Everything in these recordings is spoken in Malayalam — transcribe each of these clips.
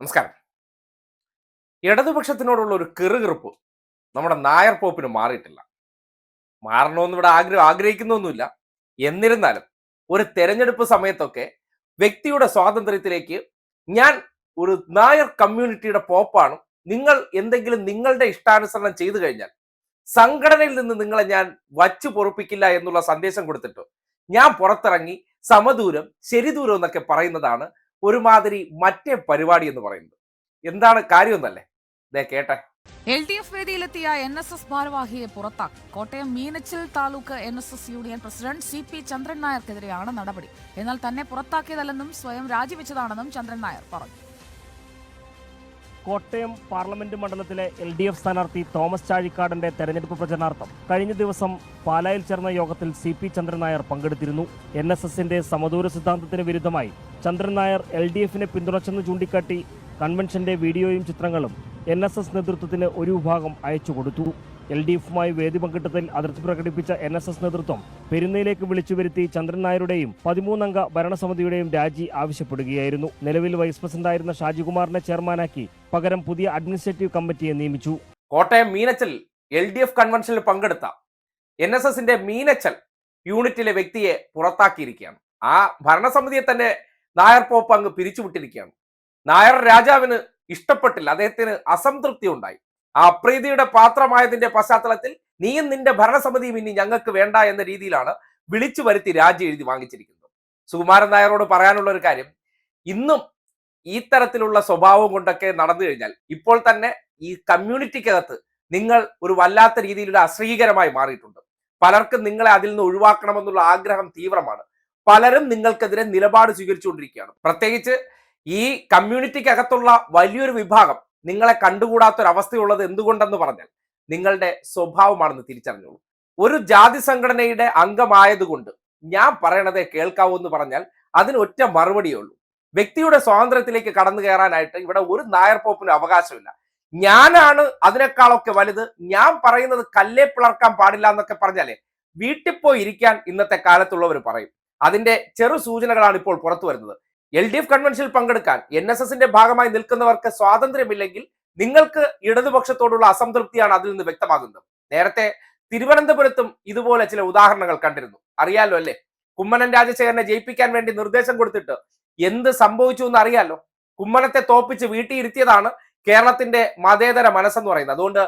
നമസ്കാരം. ഇടതുപക്ഷത്തിനോടുള്ള ഒരു കെറുകെറുപ്പ് നമ്മുടെ നായർ പോപ്പിന് മാറിയിട്ടില്ല. മാറണമെന്ന് ഇവിടെ ആഗ്രഹം ആഗ്രഹിക്കുന്നൊന്നുമില്ല. എന്നിരുന്നാലും ഒരു തെരഞ്ഞെടുപ്പ് സമയത്തൊക്കെ വ്യക്തിയുടെ സ്വാതന്ത്ര്യത്തിലേക്ക് ഞാൻ ഒരു നായർ കമ്മ്യൂണിറ്റിയുടെ പോപ്പാണ്. നിങ്ങൾ എന്തെങ്കിലും നിങ്ങളുടെ ഇഷ്ടാനുസരണം ചെയ്തു കഴിഞ്ഞാൽ സംഘടനയിൽ നിന്ന് നിങ്ങളെ ഞാൻ വച്ചു പൊറുപ്പിക്കില്ല എന്നുള്ള സന്ദേശം കൊടുത്തിട്ട് ഞാൻ പുറത്തിറങ്ങി സമദൂരം ശരിദൂരം എന്നൊക്കെ പറയുന്നതാണ് ഒരുമാതിരി മറ്റേ പരിപാടി എന്ന് പറയുന്നത്. എന്താണ് കാര്യമൊന്നല്ലേ? ദേ കേട്ടെ. എൽ ഡി എഫ് വേദിയിലെത്തിയ എൻ എസ് എസ് ഭാരവാഹിയെ പുറത്താക്കി. Kottayam Meenachil taluk N S S union president C P Chandran നായർക്കെതിരെയാണ് നടപടി. എന്നാൽ തന്നെ പുറത്താക്കിയതല്ലെന്നും സ്വയം രാജിവെച്ചതാണെന്നും ചന്ദ്രൻ നായർ പറഞ്ഞു. കോട്ടയം പാർലമെന്റ് മണ്ഡലത്തിലെ എൽ ഡി എഫ് സ്ഥാനാർത്ഥി തോമസ് ചാഴിക്കാടന്റെ തെരഞ്ഞെടുപ്പ് പ്രചരണാർത്ഥം കഴിഞ്ഞ ദിവസം പാലായിൽ ചേർന്ന യോഗത്തിൽ സി പി ചന്ദ്രൻ നായർ പങ്കെടുത്തിരുന്നു. എൻ എസ് എസിന്റെ സമദൂര സിദ്ധാന്തത്തിന് വിരുദ്ധമായി ചന്ദ്രൻ നായർ എൽ ഡി എഫിനെ പിന്തുണച്ചെന്ന് ചൂണ്ടിക്കാട്ടി കൺവെൻഷന്റെ വീഡിയോയും ചിത്രങ്ങളും എൻ എസ് എസ് നേതൃത്വത്തിന് ഒരു വിഭാഗം അയച്ചു കൊടുത്തു. എൽ ഡി എഫുമായി വേദി പങ്കിട്ടതിൽ അതിർത്തി പ്രകടിപ്പിച്ച എൻ എസ് എസ് നേതൃത്വം പെരുന്നയിലേക്ക് വിളിച്ചു വരുത്തി ചന്ദ്രൻ നായരുടെയും പതിമൂന്നംഗ ഭരണസമിതിയുടെയും രാജി ആവശ്യപ്പെടുകയായിരുന്നു. നിലവിൽ വൈസ് പ്രസിഡന്റായിരുന്ന ഷാജികുമാറിനെ ചെയർമാനാക്കി പകരം പുതിയ അഡ്മിനിസ്ട്രേറ്റീവ് കമ്മിറ്റിയെ നിയമിച്ചു. Kottayam Meenachil L D F കൺവെൻഷനിൽ പങ്കെടുത്ത എൻ എസ് എസിന്റെ മീനച്ചൽ യൂണിറ്റിലെ വ്യക്തിയെ പുറത്താക്കിയിരിക്കുകയാണ്. ആ ഭരണസമിതിയെ തന്നെ നായർ പോപ്പ് അങ്ങ് പിരിച്ചുവിട്ടിരിക്കുകയാണ്. നായർ രാജാവിന് ഇഷ്ടപ്പെട്ടില്ല. അദ്ദേഹത്തിന് അസംതൃപ്തി ഉണ്ടായി ആ അപ്രീതിയുടെ പാത്രമായതിന്റെ പശ്ചാത്തലത്തിൽ നീയും നിന്റെ ഭരണസമിതിയും ഇനി ഞങ്ങൾക്ക് വേണ്ട എന്ന രീതിയിലാണ് വിളിച്ചു വരുത്തി രാജി എഴുതി വാങ്ങിച്ചിരിക്കുന്നത്. സുകുമാരൻ നായരോട് പറയാനുള്ള ഒരു കാര്യം ഇന്നും ഈ തരത്തിലുള്ള സ്വഭാവം കൊണ്ടൊക്കെ നടന്നു കഴിഞ്ഞാൽ ഇപ്പോൾ തന്നെ ഈ കമ്മ്യൂണിറ്റിക്കകത്ത് നിങ്ങൾ ഒരു വല്ലാത്ത രീതിയിലുള്ള അശ്രീകരമായി മാറിയിട്ടുണ്ട്. പലർക്കും നിങ്ങളെ അതിൽ നിന്ന് ഒഴിവാക്കണമെന്നുള്ള ആഗ്രഹം തീവ്രമാണ്. പലരും നിങ്ങൾക്കെതിരെ നിലപാട് സ്വീകരിച്ചുകൊണ്ടിരിക്കുകയാണ്. പ്രത്യേകിച്ച് ഈ കമ്മ്യൂണിറ്റിക്കകത്തുള്ള വലിയൊരു വിഭാഗം നിങ്ങളെ കണ്ടുകൂടാത്തൊരവസ്ഥയുള്ളത് എന്തുകൊണ്ടെന്ന് പറഞ്ഞാൽ നിങ്ങളുടെ സ്വഭാവമാണെന്ന് തിരിച്ചറിഞ്ഞോളൂ. ഒരു ജാതി സംഘടനയുടെ അംഗമായതുകൊണ്ട് ഞാൻ പറയണതേ കേൾക്കാവൂ എന്ന് പറഞ്ഞാൽ അതിന് ഒറ്റ മറുപടിയേ ഉള്ളൂ. വ്യക്തിയുടെ സ്വാതന്ത്ര്യത്തിലേക്ക് കടന്നു കയറാനായിട്ട് ഇവിടെ ഒരു നായർ പോപ്പിനും അവകാശമില്ല. ഞാനാണ് അതിനേക്കാളൊക്കെ വലുത്. ഞാൻ പറയുന്നത് കല്ലേ പിളർക്കാൻ പാടില്ല എന്നൊക്കെ പറഞ്ഞാലേ വീട്ടിൽ പോയി ഇരിക്കാൻ ഇന്നത്തെ കാലത്തുള്ളവർ പറയും. അതിന്റെ ചെറു സൂചനകളാണ് ഇപ്പോൾ പുറത്തു വരുന്നത്. എൽ ഡി എഫ് കൺവെൻഷനിൽ പങ്കെടുക്കാൻ എൻ എസ് എസിന്റെ ഭാഗമായി നിൽക്കുന്നവർക്ക് സ്വാതന്ത്ര്യമില്ലെങ്കിൽ നിങ്ങൾക്ക് ഇടതുപക്ഷത്തോടുള്ള അസംതൃപ്തിയാണ് അതിൽ നിന്ന് വ്യക്തമാകുന്നത്. നേരത്തെ തിരുവനന്തപുരത്തും ഇതുപോലെ ചില ഉദാഹരണങ്ങൾ കണ്ടിരുന്നു. അറിയാലോ അല്ലേ? കുമ്മനം രാജശേഖരനെ ജയിപ്പിക്കാൻ വേണ്ടി നിർദ്ദേശം കൊടുത്തിട്ട് എന്ത് സംഭവിച്ചു എന്ന് അറിയാലോ? കുമ്മനത്തെ തോപ്പിച്ച് വീട്ടിൽ ഇരുത്തിയതാണ് കേരളത്തിന്റെ മതേതര മനസ്സെന്ന് പറയുന്നത്. അതുകൊണ്ട്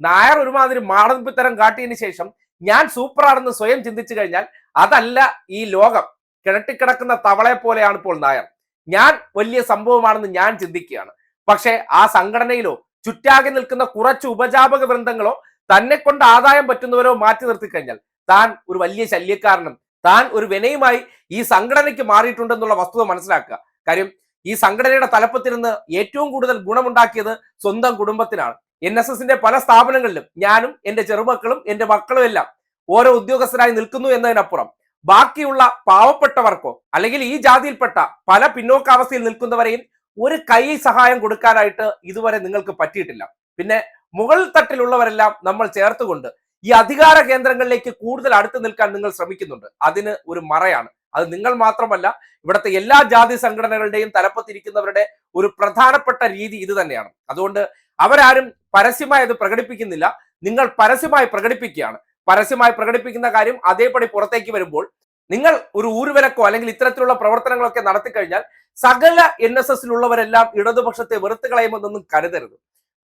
നായർ ഒരുമാതിരി മാടമ്പിത്തരം കാട്ടിയതിനു ശേഷം ഞാൻ സൂപ്പറാണെന്ന് സ്വയം ചിന്തിച്ചു കഴിഞ്ഞാൽ അതല്ല ഈ ലോകം. കിണട്ടിക്കിടക്കുന്ന തവളെ പോലെയാണ് ഇപ്പോൾ നായർ ഞാൻ വലിയ സംഭവമാണെന്ന് ഞാൻ ചിന്തിക്കുകയാണ്. പക്ഷേ ആ സംഘടനയിലോ ചുറ്റാകെ നിൽക്കുന്ന കുറച്ച് ഉപജാപക വൃന്ദങ്ങളോ തന്നെ കൊണ്ട് ആദായം പറ്റുന്നവരോ മാറ്റി നിർത്തി കഴിഞ്ഞാൽ താൻ ഒരു വലിയ ശല്യക്കാരനും താൻ ഒരു വിനയുമായി ഈ സംഘടനയ്ക്ക് മാറിയിട്ടുണ്ടെന്നുള്ള വസ്തുത മനസ്സിലാക്കുക. കാര്യം ഈ സംഘടനയുടെ തലപ്പത്തിരുന്ന് ഏറ്റവും കൂടുതൽ ഗുണമുണ്ടാക്കിയത് സ്വന്തം കുടുംബത്തിനാണ്. എൻ എസ് എസിന്റെ പല സ്ഥാപനങ്ങളിലും ഞാനും എന്റെ ചെറുമക്കളും എന്റെ മക്കളും എല്ലാം ഓരോ ഉദ്യോഗസ്ഥരായി നിൽക്കുന്നു എന്നതിനപ്പുറം ബാക്കിയുള്ള പാവപ്പെട്ടവർക്കോ അല്ലെങ്കിൽ ഈ ജാതിയിൽപ്പെട്ട പല പിന്നോക്കാവസ്ഥയിൽ നിൽക്കുന്നവരെയും ഒരു കൈ സഹായം കൊടുക്കാനായിട്ട് ഇതുവരെ നിങ്ങൾക്ക് പറ്റിയിട്ടില്ല. പിന്നെ മുകൾ തട്ടിലുള്ളവരെല്ലാം നമ്മൾ ചേർത്തുകൊണ്ട് ഈ അധികാര കേന്ദ്രങ്ങളിലേക്ക് കൂടുതൽ അടുത്ത് നിൽക്കാൻ നിങ്ങൾ ശ്രമിക്കുന്നുണ്ട്. അതിന് ഒരു മറയാണ്. അത് നിങ്ങൾ മാത്രമല്ല ഇവിടുത്തെ എല്ലാ ജാതി സംഘടനകളുടെയും തലപ്പത്തിരിക്കുന്നവരുടെ ഒരു പ്രധാനപ്പെട്ട രീതി ഇത് തന്നെയാണ്. അതുകൊണ്ട് അവരാരും പരസ്യമായി അത് പ്രകടിപ്പിക്കുന്നില്ല. നിങ്ങൾ പരസ്യമായി പ്രകടിപ്പിക്കുകയാണ്. പരസ്യമായി പ്രകടിപ്പിക്കുന്ന കാര്യം അതേപടി പുറത്തേക്ക് വരുമ്പോൾ നിങ്ങൾ ഒരു ഊരുവിലക്കോ അല്ലെങ്കിൽ ഇത്തരത്തിലുള്ള പ്രവർത്തനങ്ങളൊക്കെ നടത്തി കഴിഞ്ഞാൽ സകല എൻ എസ് എസിലുള്ളവരെല്ലാം ഇടതുപക്ഷത്തെ വെറുത്ത് കളയുമെന്നൊന്നും കരുതരുത്.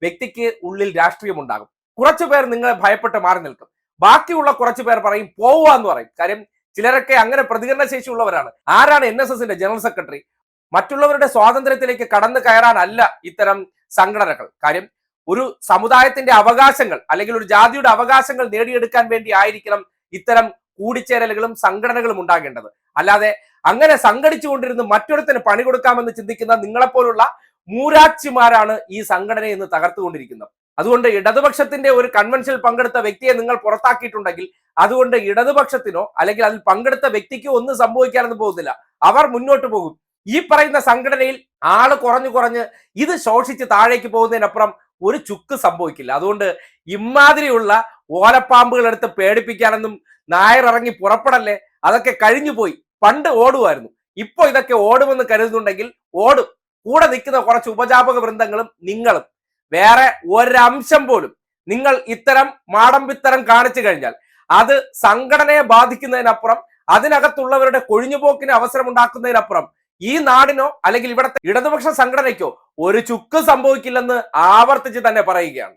വ്യക്തിക്ക് ഉള്ളിൽ രാഷ്ട്രീയമുണ്ടാകും. കുറച്ചു പേർ നിങ്ങളെ ഭയപ്പെട്ട് മാറി നിൽക്കും. ബാക്കിയുള്ള കുറച്ചു പേർ പറയും പോവുക എന്ന് പറയും. കാര്യം ചിലരൊക്കെ അങ്ങനെ പ്രതികരണ ശേഷി ഉള്ളവരാണ് ആരാണ് എൻ എസ് എസിന്റെ ജനറൽ സെക്രട്ടറി? മറ്റുള്ളവരുടെ സ്വാതന്ത്ര്യത്തിലേക്ക് കടന്നു കയറാനല്ല ഇത്തരം സംഘടനകൾ. കാര്യം ഒരു സമുദായത്തിന്റെ അവകാശങ്ങൾ അല്ലെങ്കിൽ ഒരു ജാതിയുടെ അവകാശങ്ങൾ നേടിയെടുക്കാൻ വേണ്ടി ആയിരിക്കണം ഇത്തരം കൂടിച്ചേരലുകളും സംഘടനകളും ഉണ്ടാകേണ്ടത്. അല്ലാതെ അങ്ങനെ സംഘടിച്ചുകൊണ്ടിരുന്ന് മറ്റൊരുത്തിന് പണി കൊടുക്കാമെന്ന് ചിന്തിക്കുന്ന നിങ്ങളെപ്പോലുള്ള മൂരാച്ചിമാരാണ് ഈ സംഘടനയെ ഇന്ന് തകർത്തുകൊണ്ടിരിക്കുന്നത്. അതുകൊണ്ട് ഇടതുപക്ഷത്തിന്റെ ഒരു കൺവെൻഷനിൽ പങ്കെടുത്ത വ്യക്തിയെ നിങ്ങൾ പുറത്താക്കിയിട്ടുണ്ടെങ്കിൽ അതുകൊണ്ട് ഇടതുപക്ഷത്തിനോ അല്ലെങ്കിൽ അതിൽ പങ്കെടുത്ത വ്യക്തിക്കോ ഒന്നും സംഭവിക്കാനൊന്നും പോകുന്നില്ല. അവർ മുന്നോട്ട് പോകും. ഈ പറയുന്ന സംഘടനയിൽ ആൾ കുറഞ്ഞു കുറഞ്ഞ് ഇത് ശോഷിച്ച് താഴേക്ക് പോകുന്നതിനപ്പുറം ഒരു ചുക്ക് സംഭവിക്കില്ല. അതുകൊണ്ട് ഇമാതിരിയുള്ള ഓലപ്പാമ്പുകൾ എടുത്ത് പേടിപ്പിക്കാനൊന്നും നായർ ഇറങ്ങി പുറപ്പെടല്ലേ? അതൊക്കെ കഴിഞ്ഞു പോയി പണ്ട് ഓടുമായിരുന്നു. ഇപ്പൊ ഇതൊക്കെ ഓടുമെന്ന് കരുതുന്നുണ്ടെങ്കിൽ ഓടും. കൂടെ നിൽക്കുന്ന കുറച്ച് ഉപജാപക വൃന്ദങ്ങളും നിങ്ങളും. വേറെ ഒരംശം പോലും. നിങ്ങൾ ഇത്തരം മാടമ്പിത്തരം കാണിച്ചു കഴിഞ്ഞാൽ അത് സംഘടനയെ ബാധിക്കുന്നതിനപ്പുറം അതിനകത്തുള്ളവരുടെ കൊഴിഞ്ഞുപോക്കിന് അവസരമുണ്ടാക്കുന്നതിനപ്പുറം ഈ നാടിനോ അല്ലെങ്കിൽ ഇവിടത്തെ ഇടതുപക്ഷ സംഘടനയ്ക്കോ ഒരു ചുക്ക് സംഭവിക്കില്ലെന്ന് ആവർത്തിച്ച് തന്നെ പറയുകയാണ്.